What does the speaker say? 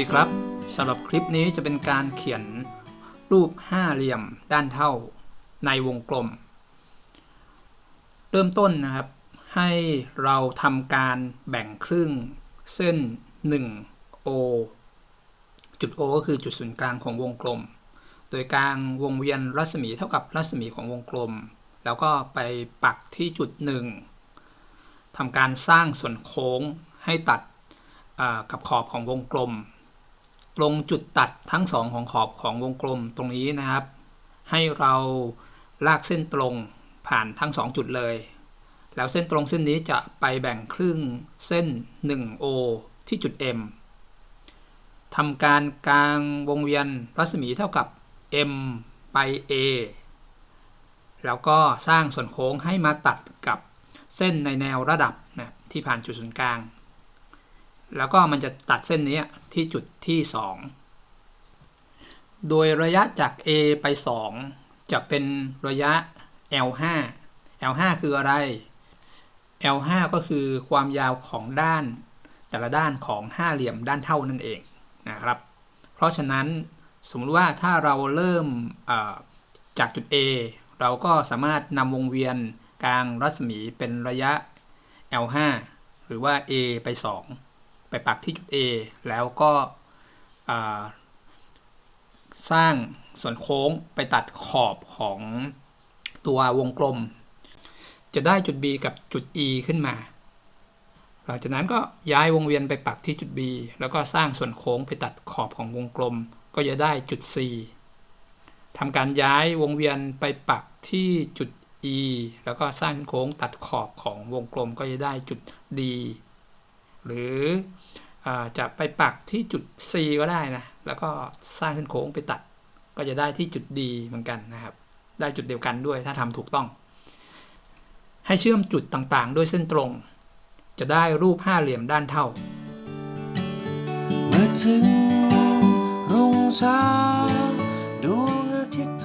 ดีครับสำหรับคลิปนี้จะเป็นการเขียนรูปห้าเหลี่ยมด้านเท่าในวงกลม เริ่มต้นนะครับ ให้เราทำการแบ่งครึ่งเส้น 1 O จุด O ก็คือจุดศูนย์กลางของวงกลม โดยการวงเวียนรัศมีเท่ากับรัศมีของวงกลม แล้วก็ไปปักที่จุด 1ทำการสร้างส่วนโค้งให้ตัดกับขอบของวงกลม ตรงจุดตัดทั้งสองของขอบของวงกลมตรงนี้นะครับ ให้เราลากเส้นตรงผ่านทั้งสองจุดเลย แล้วเส้นตรงเส้นนี้จะไปแบ่งครึ่งเส้น 1O ที่จุด M ทำการกลางวงเวียนรัศมีเท่ากับ M ไป A แล้วก็สร้างส่วนโค้งให้มาตัดกับเส้นในแนวระดับนะที่ผ่านจุดศูนย์กลาง แล้วก็มันจะตัดเส้นนี้ที่จุดที่ 2 โดยระยะจาก A ไป 2 จะเป็นระยะ L5 L5 คืออะไร L5 ก็คือความยาวของด้าน แต่ละด้านของห้าเหลี่ยมด้านเท่านั่นเองนะครับ เพราะฉะนั้นสมมติว่าถ้าเราเริ่มจากจุด A เราก็สามารถนำวงเวียนกลางรัศมีเป็นระยะ L5 หรือว่า A ไป 2 ไปปักที่จุด A แล้วก็สร้างส่วนโค้งไปตัดขอบของตัววงกลม จะได้จุด B กับจุด E ขึ้นมา หลังจากนั้นก็ย้ายวงเวียนไปปักที่จุด B แล้วก็สร้างส่วนโค้งไปตัดขอบของวงกลม ก็จะได้จุด C ทำการย้ายวงเวียนไปปักที่จุด E แล้วก็สร้างโค้งตัดขอบของวงกลมก็จะได้จุด D หรืออจะไปปักที่จุด C ก็ได้นะ แล้วก็สร้างเส้นโค้งไปตัด ก็จะได้ที่จุด D เหมือนกันนะครับ ได้จุดเดียวกันด้วยถ้าทำถูกต้อง ให้เชื่อมจุดต่างๆ ด้วยเส้นตรง จะได้รูปห้าเหลี่ยมด้านเท่า เมื่อถึงรุ่งเช้าดวงอาทิตย์